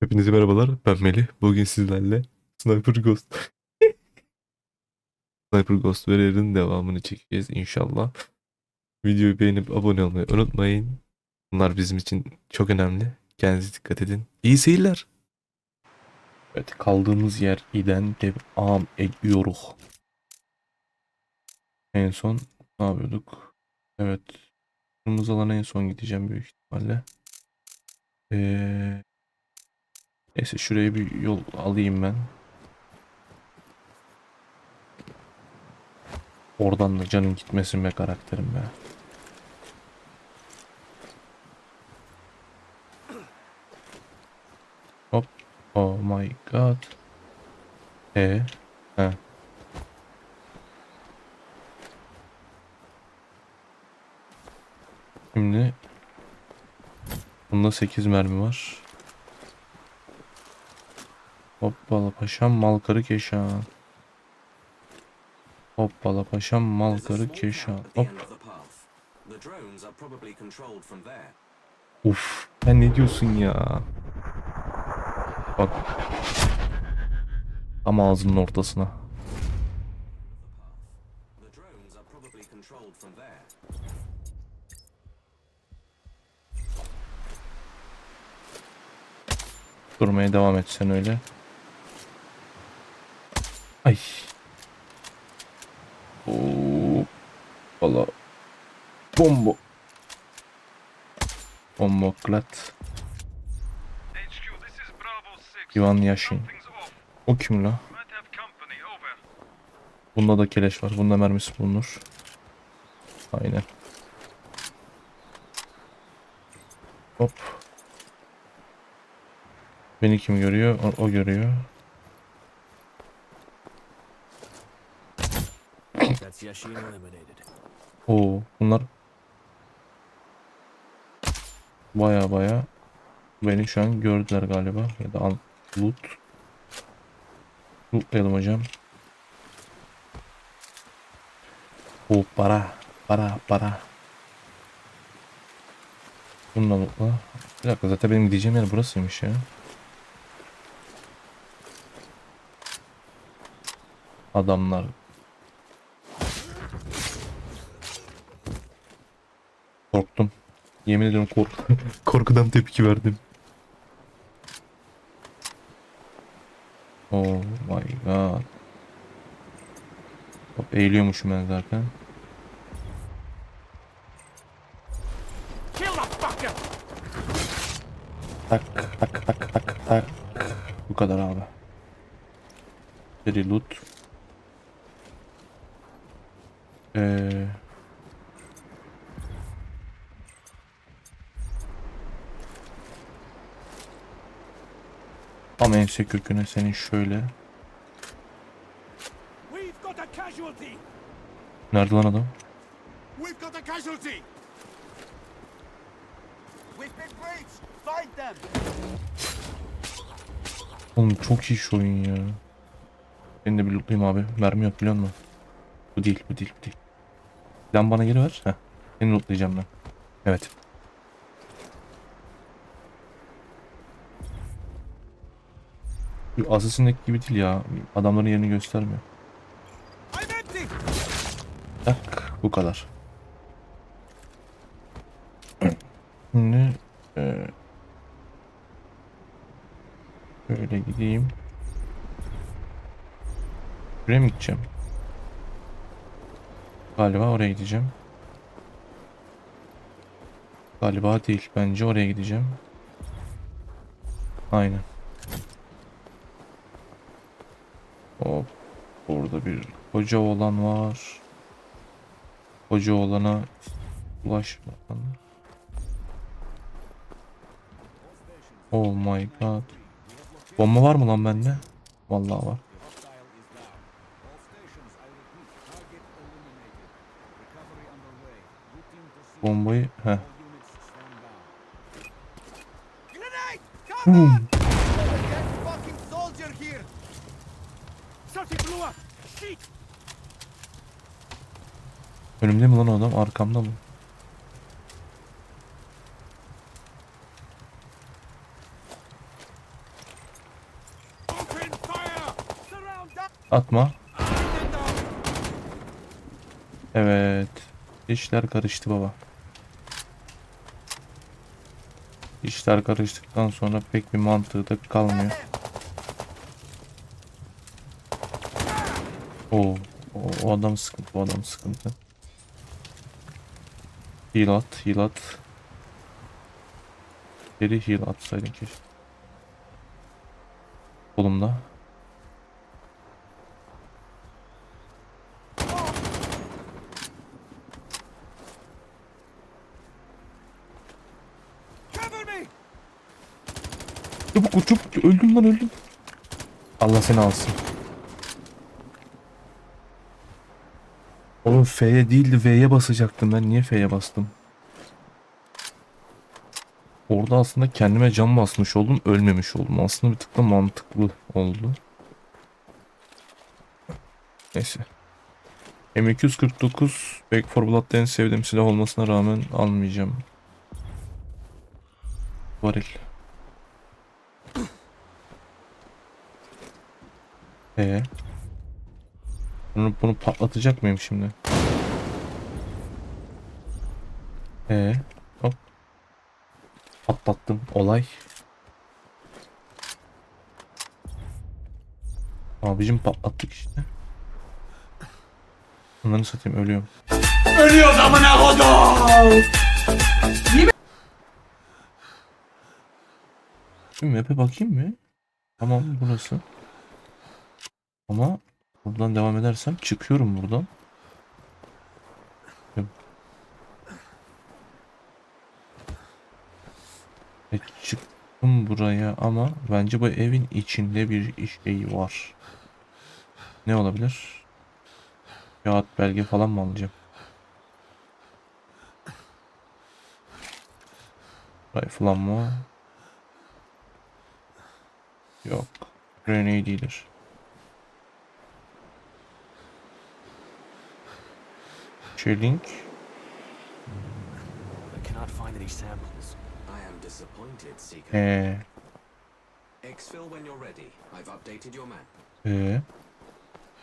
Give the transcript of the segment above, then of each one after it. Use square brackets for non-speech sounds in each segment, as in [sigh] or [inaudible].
Hepinize merhabalar. Ben Melih. Bugün sizlerle Sniper Ghost [laughs] Sniper Ghost Warrior'ın devamını çekeceğiz inşallah. Videoyu beğenip abone olmayı unutmayın. Bunlar bizim için çok önemli. Kendinize dikkat edin. İyi seyirler. Evet kaldığımız yer iden devam ediyoruz. En son ne yapıyorduk? Evet. Kırmızı alana en son gideceğim büyük ihtimalle. Eee Neyse şuraya bir yol alayım ben. Oradan da canın gitmesin be karakterim be. Hop. Oh my god. E. He. Şimdi bunda 8 mermi var. Hoppala paşam mal karı keşan. Hoppala paşam mal karı keşan. Hop. Uf. Sen ne diyorsun ya? Bak. Tam ağzının ortasına. Durmaya devam et sen öyle. Ivan Yashin. Something's off. O kim la? Bunda da keleş var. Bunda mermisi bulunur. Aynen. Hop. Beni kim görüyor? O, o görüyor. Oo, bunlar baya baya beni şu an gördüler galiba ya da al loot lootlayalım hocam. O para para para. Bununla lootla. Bir dakika zaten benim gideceğim yer burasıymış ya. Adamlar Korktum. Yemin ediyorum kork [laughs] korkudan tepki verdim. Oh my god. Hop eğiliyormuşum ben zaten. Kill that fucker! Tak tak tak tak tak. Bu kadar abi. Seri loot. Tam ense köküne senin şöyle. Nerede lan adam? Oğlum çok iyi şu oyun ya. Ben de bir lootlayayım abi. Mermi yok biliyor musun? Bu değil, bu değil, bu değil. Lan bana geri ver. Heh. Seni lootlayacağım ben. Evet. Assassin'deki gibi değil ya. Adamların yerini göstermiyor. Tak. Bu kadar. [clears throat] Şimdi şöyle gideyim. Buraya mı gideceğim? Galiba oraya gideceğim. Galiba değil. Bence oraya gideceğim. Aynen. Hop. Burada bir koca olan var. Koca olana ulaşmadan. Oh my god. Bomba var mı lan bende? Vallahi var. Bombayı he. Grenade! Önümde mi lan o adam? Arkamda mı? Atma. Evet. İşler karıştı baba. İşler karıştıktan sonra pek bir mantığı da kalmıyor. Oo, o, o adam sıkıntı, o adam sıkıntı. Heal at, heal at. Geri heal atsaydın keşke. Me! Çabuk çabuk öldüm lan öldüm. Allah seni alsın. Oğlum F'ye değildi V'ye basacaktım ben. Niye F'ye bastım? Orada aslında kendime can basmış oldum. Ölmemiş oldum. Aslında bir tık da mantıklı oldu. Neyse. M249 Back 4 Blood'da en sevdiğim silah olmasına rağmen almayacağım. Varil. Ee. Bunu, bunu patlatacak mıyım şimdi? Ee. Hop. Patlattım. Olay. Abicim patlattık işte. Bunları satayım ölüyorum. Şimdi map'e bakayım mı? Tamam burası. Ama buradan devam edersem çıkıyorum buradan. E, çıktım buraya ama bence bu evin içinde bir şey var. Ne olabilir? Kağıt belge falan mı alacağım? Rifle mı? Yok. Grenade değildir. Chilling. I cannot find any samples. Ee, ee.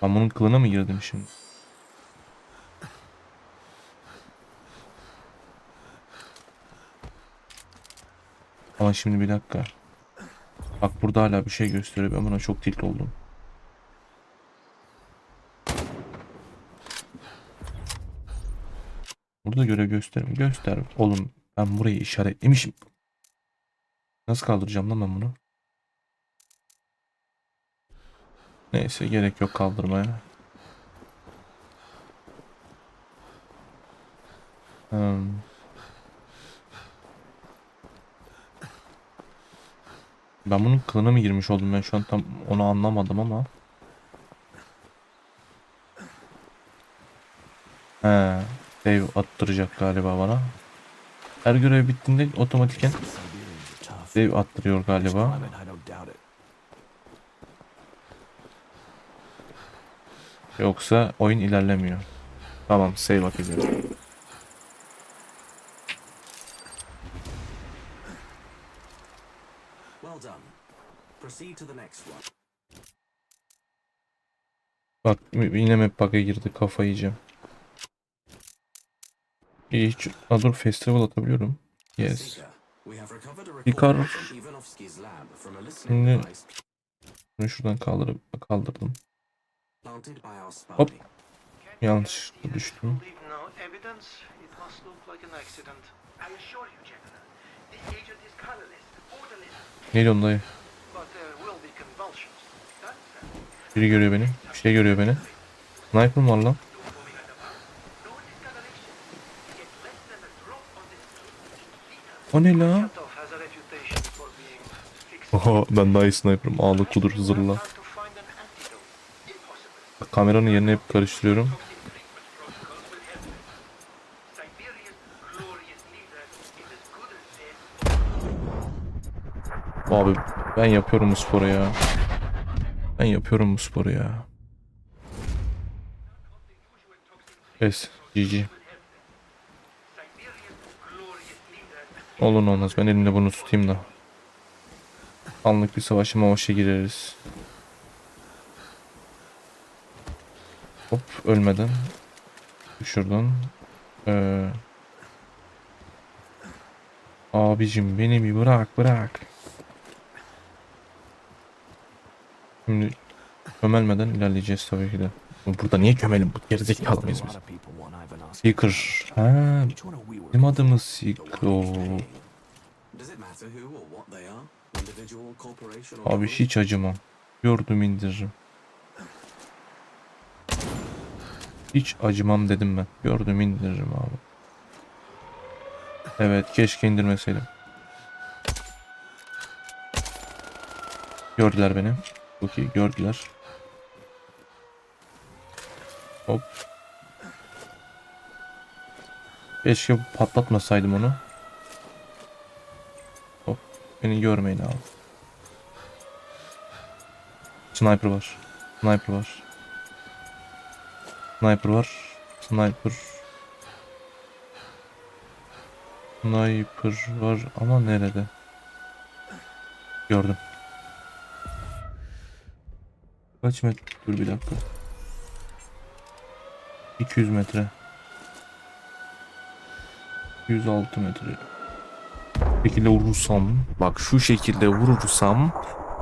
Ben bunun kılına mı girdim şimdi? Ama şimdi bir dakika. Bak burada hala bir şey gösteriyor. Ben buna çok tilt oldum. Burada görev gösterim. Göster. Oğlum ben burayı işaretlemişim. Nasıl kaldıracağım lan ben bunu? Neyse gerek yok kaldırmaya. Hmm. Ben bunun kılına mı girmiş oldum ben şu an tam onu anlamadım ama. He, save attıracak galiba bana. Her görev bittiğinde otomatiken. Save attırıyor galiba. Yoksa oyun ilerlemiyor. Tamam save atacağız. Bak yine map bug'a girdi kafayı yiyeceğim. İyi hiç... Ha, dur festival atabiliyorum. Yes. Seeker, we have recovered a Yıkar. recording from Ivanovsky's lab from a listening Şimdi- device Bunu şuradan kaldırıp kaldırdım. Hop. Yanlış düştüm. Onun dayı? Biri görüyor beni. Bir şey görüyor beni. Sniper mı var lan? O ne la? Oha ben daha iyi sniper'ım. Ağlı kudur zırla. Kameranın yerini hep karıştırıyorum. Abi ben yapıyorum bu sporu ya. Ben yapıyorum bu sporu ya. Yes. GG. Olun olmaz. Ben elimde bunu tutayım da. Anlık bir savaşa mavaşa gireriz. Hop ölmeden. Şuradan. Ee... Abicim beni bir bırak bırak. Şimdi kömelmeden ilerleyeceğiz tabii ki de. Burada niye kömelim? Bu gerizekalı mıyız biz? lot Ha, bizim adımız or Abi hiç acımam. Gördüm indiririm. Hiç acımam dedim ben. Gördüm indiririm abi. Evet keşke indirmeseydim. Gördüler beni. Çok iyi gördüler. Hop. Keşke patlatmasaydım onu. Hop. Beni görmeyin abi. Sniper var. Sniper var. Sniper var. Sniper. Sniper var ama nerede? Gördüm. Kaç metre? Dur bir dakika. 200 metre. 106 metre. Bu şekilde vurursam, bak şu şekilde vurursam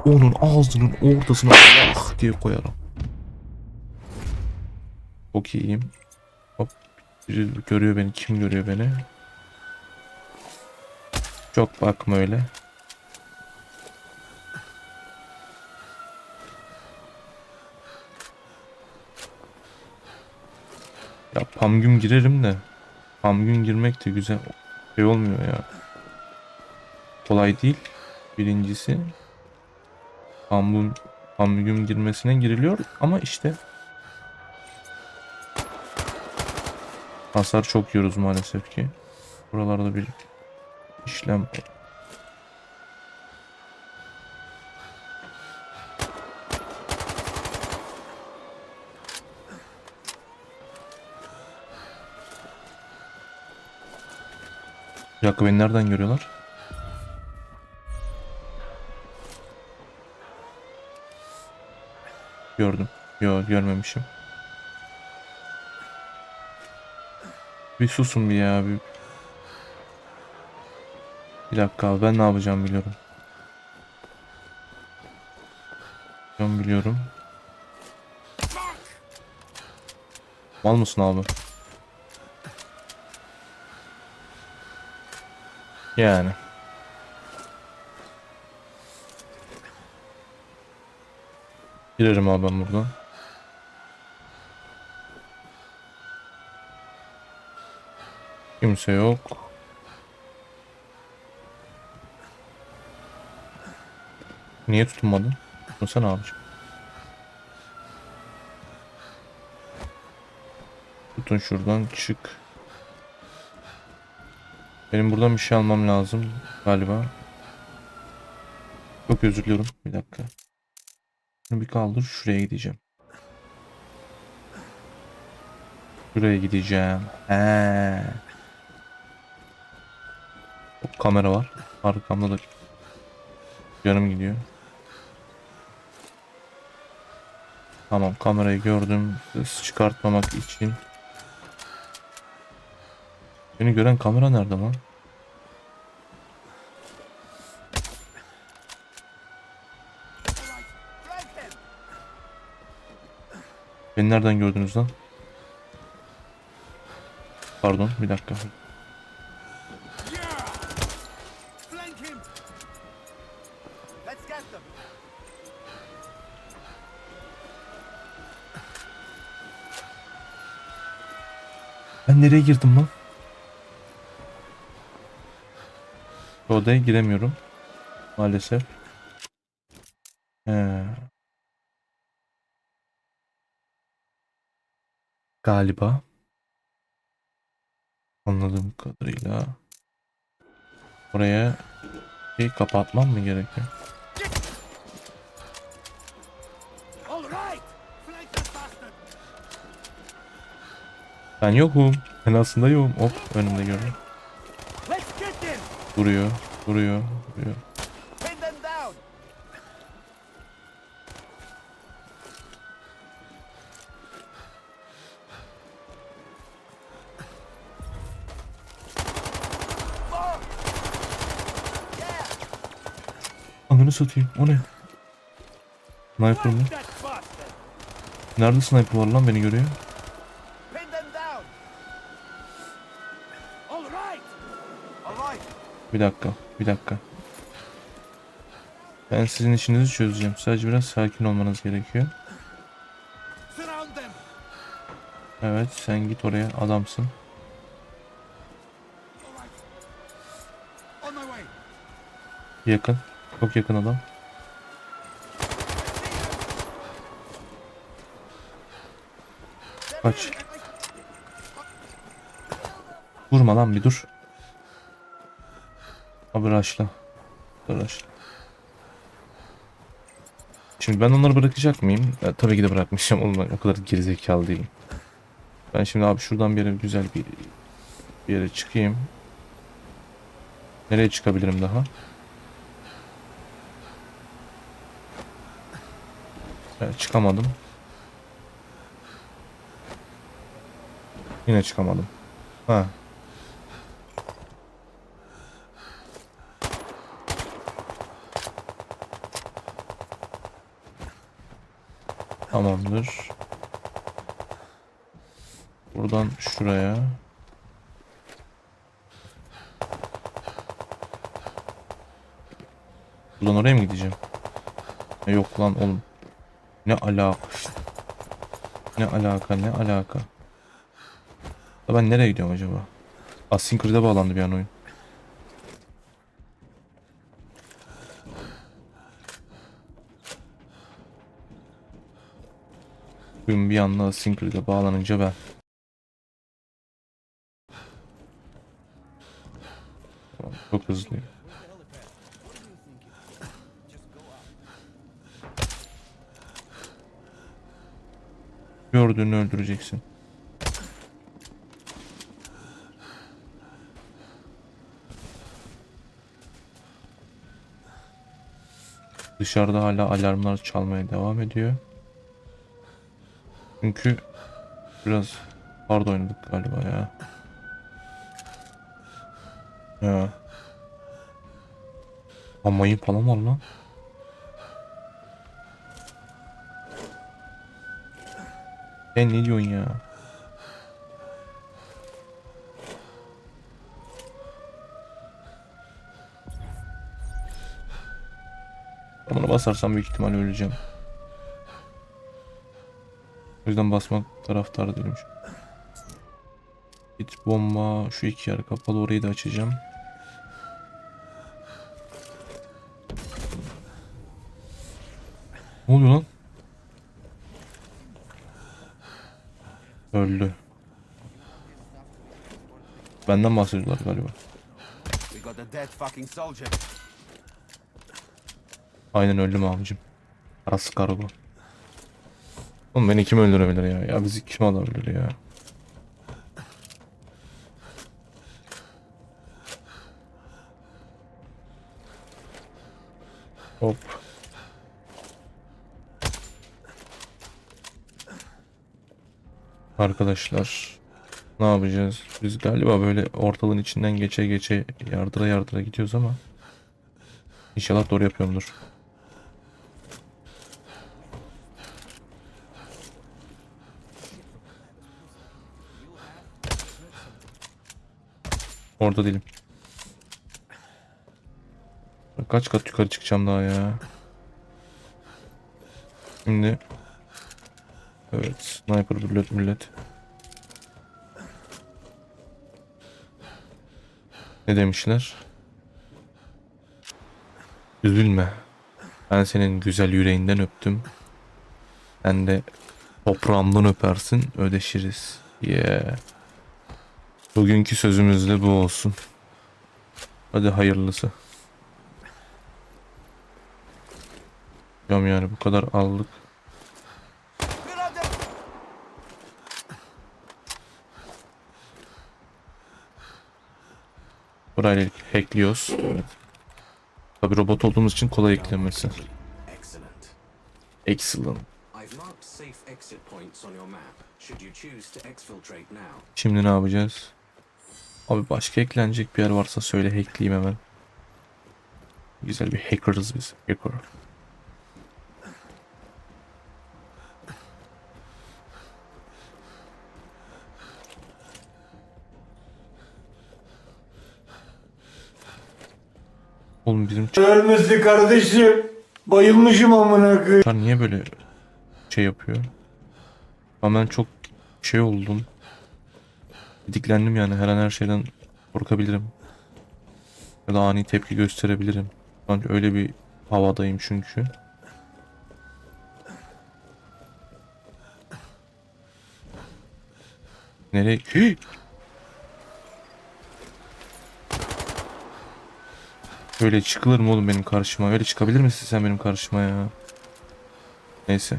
onun ağzının ortasına ah diye koyarım. Çok iyiyim. Hop. Biri görüyor beni. Kim görüyor beni? Çok bakma öyle. Ya pamgüm girerim de. Pamgüm girmek de güzel şey olmuyor ya. Kolay değil. Birincisi. Pamgüm, pamgüm girmesine giriliyor ama işte hasar çok yiyoruz maalesef ki. Buralarda bir işlem Bir dakika beni nereden görüyorlar? Gördüm. Yo görmemişim. Bir susun bir ya bir. Bir dakika abi, ben ne yapacağım biliyorum. Ben biliyorum. Mal mısın abi? Yani. Girerim abi ben buradan. Kimse yok. Niye tutunmadın? Tutunsana abiciğim. Tutun şuradan çık. Benim buradan bir şey almam lazım galiba. Çok özür diliyorum. Bir dakika. Şunu bir kaldır. Şuraya gideceğim. Şuraya gideceğim. He. Hop, kamera var. Arkamda da canım gidiyor. Tamam kamerayı gördüm. Ses çıkartmamak için. Beni gören kamera nerede lan? Beni nereden gördünüz lan? Pardon bir dakika. Ben nereye girdim lan? Bu odaya giremiyorum. Maalesef. He. Galiba. Anladığım kadarıyla. Oraya şey kapatmam mı gerekiyor? Ben yokum. Ben aslında yokum. Hop önümde gördüm. Vuruyor, vuruyor, vuruyor. Ananı satayım. O ne? Sniper mı? Nerede sniper var lan beni görüyor? Bir dakika. Bir dakika. Ben sizin işinizi çözeceğim. Sadece biraz sakin olmanız gerekiyor. Evet sen git oraya adamsın. Yakın. Çok yakın adam. Kaç. Vurma lan bir dur. Abi raşla. Şimdi ben onları bırakacak mıyım? Ya, tabii ki de bırakmayacağım. Oğlum o kadar gerizekalı değilim. Ben şimdi abi şuradan bir yere güzel bir, bir yere çıkayım. Nereye çıkabilirim daha? Evet, çıkamadım. Yine çıkamadım. Ha. Tamamdır. Buradan şuraya. Buradan oraya mı gideceğim? Ha, Yok lan oğlum. Ne alaka? Ne alaka ne alaka? Ben nereye gidiyorum acaba? Creed'e bağlandı bir an oyun. Oyun bir anda Creed'e bağlanınca ben. Çok hızlıyım. Gördüğünü öldüreceksin. Dışarıda hala alarmlar çalmaya devam ediyor. Çünkü biraz hard oynadık galiba ya. Ya. Ama mayın falan var lan. Sen ne diyorsun ya? Buna basarsam büyük ihtimal öleceğim. O yüzden basmak taraftarı değilim. şu. Git bomba şu iki yer kapalı orayı da açacağım. Ne oluyor lan? Öldü. Benden bahsediyorlar galiba. Aynen öldüm abicim. Ras kargo. Oğlum beni kim öldürebilir ya? Ya bizi kim alabilir ya? Hop. Arkadaşlar ne yapacağız? Biz galiba böyle ortalığın içinden geçe geçe yardıra yardıra gidiyoruz ama İnşallah doğru yapıyorumdur. Orada değilim. Kaç kat yukarı çıkacağım daha ya. Şimdi Evet, sniper millet millet. Ne demişler? Üzülme. Ben senin güzel yüreğinden öptüm. Sen de toprağımdan öpersin. Ödeşiriz. Yeah. Bugünkü sözümüz de bu olsun. Hadi hayırlısı. Diyorum yani bu kadar aldık. Burayla hackliyoruz. Tabi robot olduğumuz için kolay eklemesi. Excellent. Şimdi ne yapacağız? Abi başka eklenecek bir yer varsa söyle hackleyeyim hemen. Güzel bir hackerız biz. Hacker. Oğlum bizim Ölmesi kardeşim. Bayılmışım amına koyayım. Niye böyle şey yapıyor? Ama ben çok şey oldum. Diklendim yani her an her şeyden korkabilirim. Ya da ani tepki gösterebilirim. Ben öyle bir havadayım çünkü. Nereye? Hii! Öyle çıkılır mı oğlum benim karşıma? Öyle çıkabilir misin sen benim karşıma ya? Neyse.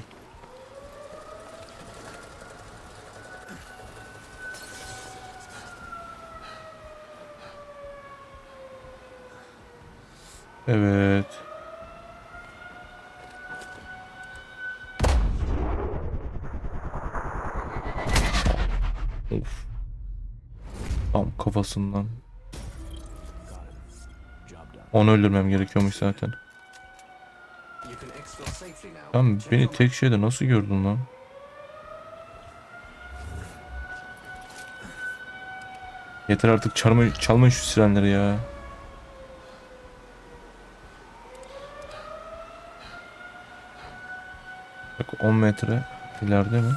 Evet. Of. Tam kafasından. Onu öldürmem gerekiyormuş zaten. Tam beni tek şeyde nasıl gördün lan? Yeter artık çalma, çalmayın şu sirenleri ya. Bak 10 metre ileride mi?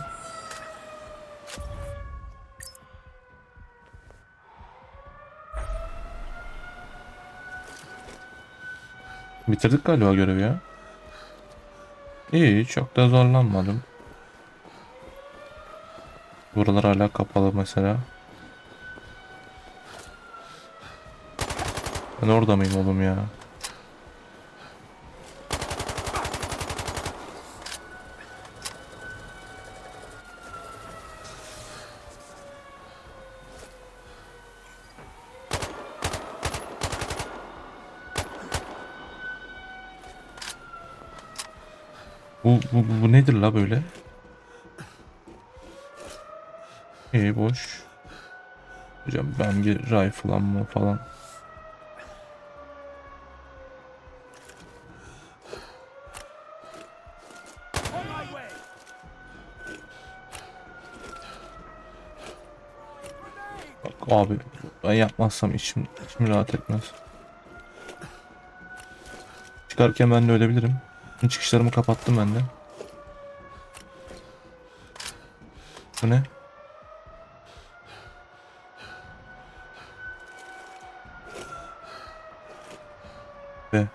Bitirdik galiba görevi ya. İyi çok da zorlanmadım. Buralar hala kapalı mesela. Ben orada mıyım oğlum ya? Bu, bu, bu, nedir la böyle? İyi boş. Hocam ben bir rifle ammo falan. Bak abi ben yapmazsam içim, içim rahat etmez. Çıkarken ben de ölebilirim. Çıkışlarımı kapattım ben de. Bu ne? Be.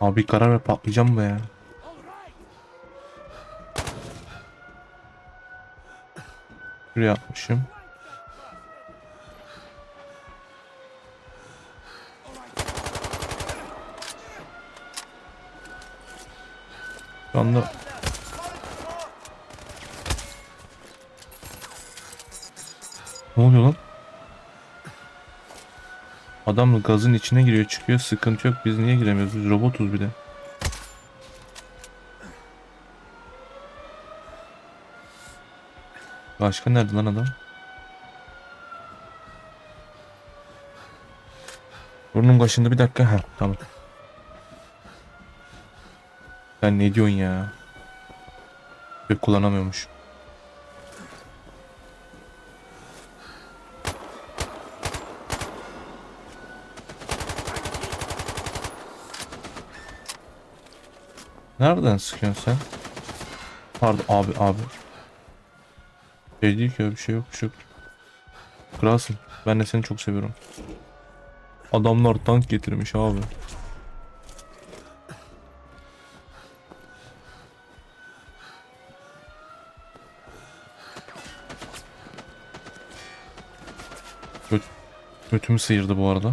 Abi karar ver patlayacağım be ya. Şuraya atmışım. Şu anda Ne oluyor lan? Adam gazın içine giriyor çıkıyor sıkıntı yok biz niye giremiyoruz biz robotuz bir de. Başka nerede lan adam? Burnum kaşındı bir dakika. Ha tamam. Sen ne diyorsun ya? Yok kullanamıyormuş. Nereden sıkıyorsun sen? Pardon abi abi. Şey değil ki bir şey yok bir şey yok. Kralsın. Ben de seni çok seviyorum. Adamlar tank getirmiş abi. Göt götümü sıyırdı bu arada.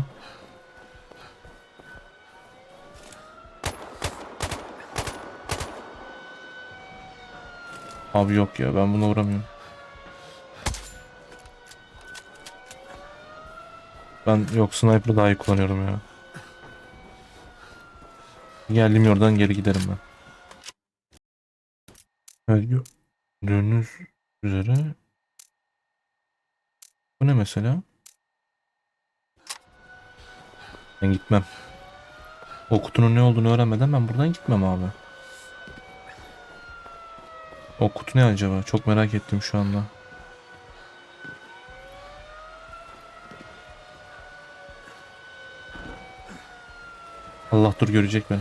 Abi yok ya ben buna vuramıyorum. Ben yok sniper daha iyi kullanıyorum ya. Geldiğim yoldan geri giderim ben. Evet, Gördüğünüz üzere bu ne mesela? Ben gitmem. O kutunun ne olduğunu öğrenmeden ben buradan gitmem abi. O kutu ne acaba? Çok merak ettim şu anda. Allah dur görecek beni.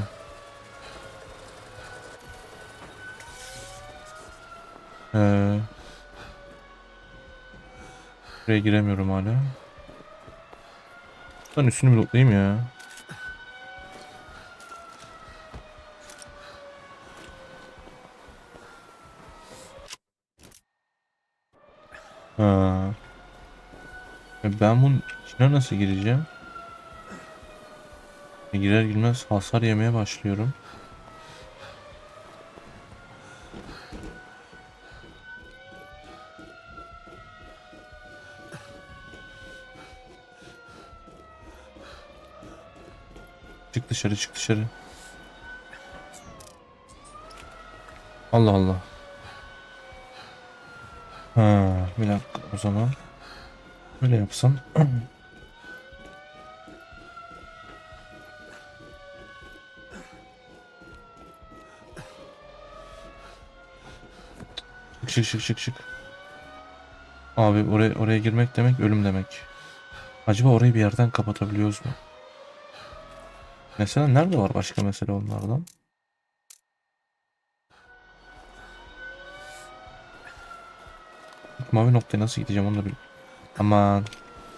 Ee, buraya giremiyorum hala. Ben üstünü bir lootlayayım ya. Ha. E Ben bunun içine nasıl gireceğim? Girer girmez hasar yemeye başlıyorum. Çık dışarı çık dışarı. Allah Allah. Ha, bir dakika o zaman. Böyle yapsam. [clears throat] Çık çık çık çık. Abi oraya oraya girmek demek ölüm demek. Acaba orayı bir yerden kapatabiliyoruz mu? Mesela nerede var başka mesele onlardan? Mavi noktaya nasıl gideceğim onu da bilmiyorum. Aman.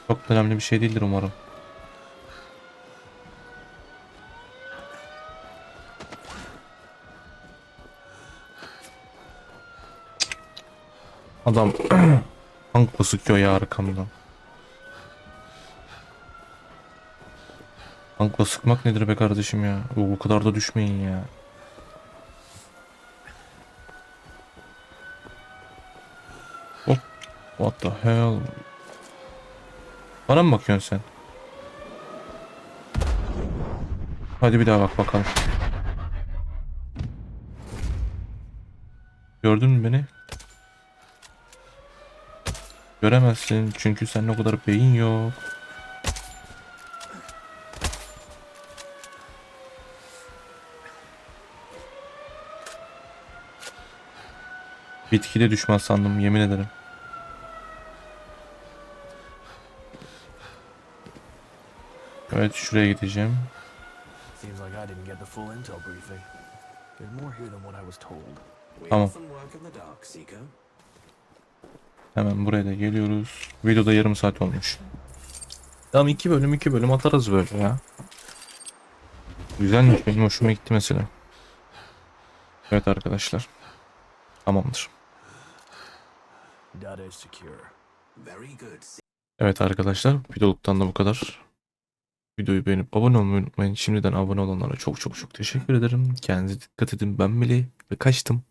Çok önemli bir şey değildir umarım. Adam [clears throat] tankla sıkıyor ya arkamdan. Tankla sıkmak nedir be kardeşim ya? Bu bu kadar da düşmeyin ya. Hop. What the hell? Bana mı bakıyorsun sen? Hadi bir daha bak bakalım. Gördün mü beni? Göremezsin çünkü senin o kadar beyin yok. Bitkide düşman sandım yemin ederim. Evet şuraya gideceğim. Seems like I didn't get the full intel briefing. There's more here than what I was told. We Tamam. Hemen buraya da geliyoruz. Videoda yarım saat olmuş. Tamam iki bölüm iki bölüm atarız böyle ya. Güzelmiş benim hoşuma gitti mesela. Evet arkadaşlar. Tamamdır. Evet arkadaşlar videoluktan da bu kadar. Videoyu beğenip abone olmayı unutmayın. Şimdiden abone olanlara çok çok çok teşekkür ederim. Kendinize dikkat edin. Ben Melih ve kaçtım.